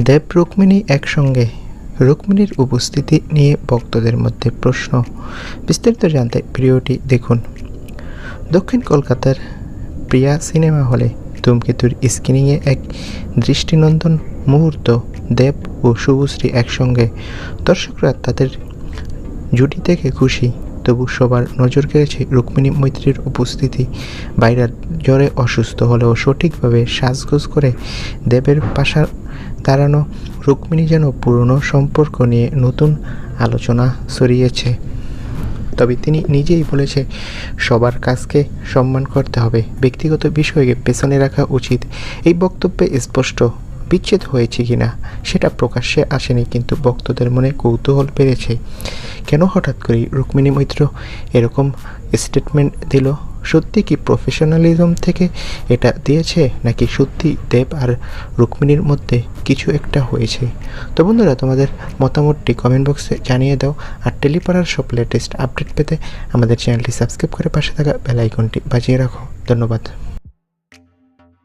দেব রুক্মিণী একসঙ্গে রুক্মিণীর উপস্থিতি নিয়ে ভক্তদের মধ্যে প্রশ্ন। বিস্তারিত জানতে ভিডিওটি দেখুন। দক্ষিণ কলকাতার প্রিয়া সিনেমা হলে ধূমকেতুর স্ক্রিনিংয়ে এক দৃষ্টিনন্দন মুহূর্ত দেব ও শুভশ্রী একসঙ্গে। দর্শকরা তাদের জুটি থেকে খুশি। তবু সবার নজর কেড়েছে রুক্মিণী মৈত্রীর উপস্থিতি। বাইরা জ্বরে অসুস্থ হলেও সঠিকভাবে সাজগোজ করে দেবের পাশা দাঁড়ানো রুক্মিণী যেন পুরনো সম্পর্ক নিয়ে নতুন আলোচনা ছড়িয়েছে তবে তিনি নিজেই বলেছে, সবার কাজকে সম্মান করতে হবে। ব্যক্তিগত বিষয়কে পেছনে রাখা উচিত। এই বক্তব্যে স্পষ্ট বিচ্ছেদ হয়েছে কিনা সেটা প্রকাশ্যে আসেনি, কিন্তু ভক্তদের মনে কৌতূহল বেড়েছে। কেন হঠাৎ করে রুক্মিণী মৈত্র এরকম স্টেটমেন্ট দিল? সত্যি কি প্রফেশনালিজম থেকে এটা দিয়েছে, নাকি সত্যি দেব আর রুক্মিণীর মধ্যে কিছু একটা হয়েছে? তো বন্ধুরা, তোমাদের মতামতটি কমেন্ট বক্সে জানিয়ে দাও, আর টেলিপাড়ার সব লেটেস্ট আপডেট পেতে আমাদের চ্যানেলটি সাবস্ক্রাইব করে পাশে থাকা বেল আইকনটি বাজিয়ে রাখো। ধন্যবাদ।